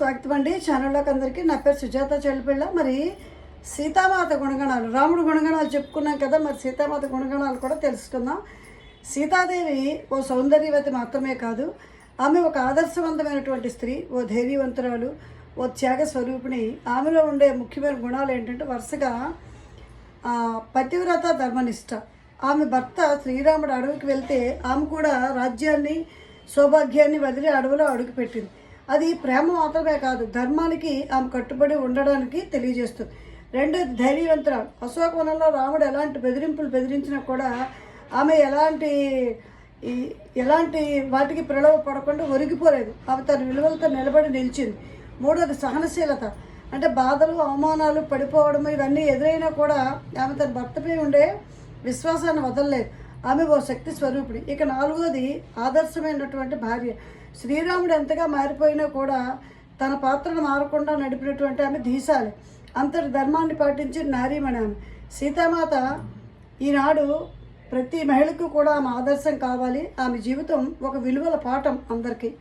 స్వాగతం అండి. ఛానల్లోకి అందరికీ నా పేరు సుజాత చెల్లిపిళ్ళ మరి సీతామాత గుణగణాలు రాముడు గుణగణాలు చెప్పుకున్నాం కదా మరి సీతామాత గుణగణాలు కూడా తెలుసుకుందాం. సీతాదేవి ఓ సౌందర్యవతి మాత్రమే కాదు ఆమె ఒక ఆదర్శవంతమైనటువంటి స్త్రీ ఓ ధైర్యవంతురాలు ఓ త్యాగ స్వరూపిణి ఆమెలో ఉండే ముఖ్యమైన గుణాలు ఏంటంటే వరుసగా పతివ్రత ధర్మనిష్ట. ఆమె భర్త శ్రీరాముడు అడవికి వెళ్తే ఆమె కూడా రాజ్యాన్ని సౌభాగ్యాన్ని వదిలి అడవిలో అడుగుపెట్టింది. అది ప్రేమ మాత్రమే కాదు ధర్మానికి ఆమె కట్టుబడి ఉండడానికి తెలియజేస్తుంది. రెండోది ధైర్యవంతురాలు. అశోకవనంలో రాముడు ఎలాంటి బెదిరింపులు బెదిరించినా కూడా ఆమె ఎలాంటి ఎలాంటి వాటికి ప్రలోభ పడకుండా ఒరిగిపోలేదు. ఆమె తన విలువలతో నిలబడి నిలిచింది. మూడోది సహనశీలత. అంటే బాధలు అవమానాలు పడిపోవడం ఇవన్నీ ఎదురైనా కూడా ఆమె తన భర్తపై ఉండే విశ్వాసాన్ని వదలలేదు. ఆమె ఓ శక్తి స్వరూపిణి ఇక నాలుగోది ఆదర్శమైనటువంటి భార్య. శ్రీరాముడు ఎంతగా మారిపోయినా కూడా తన పాత్రను మారకుండా నడిపినటువంటి ఆమె ధీశాలి. అంతటి ధర్మాన్ని పాటించి నారీమణి ఆమె. సీతామాత ఈనాడు ప్రతి మహిళకు కూడా ఆమె ఆదర్శం కావాలి. ఆమె జీవితం ఒక విలువల పాఠం అందరికీ.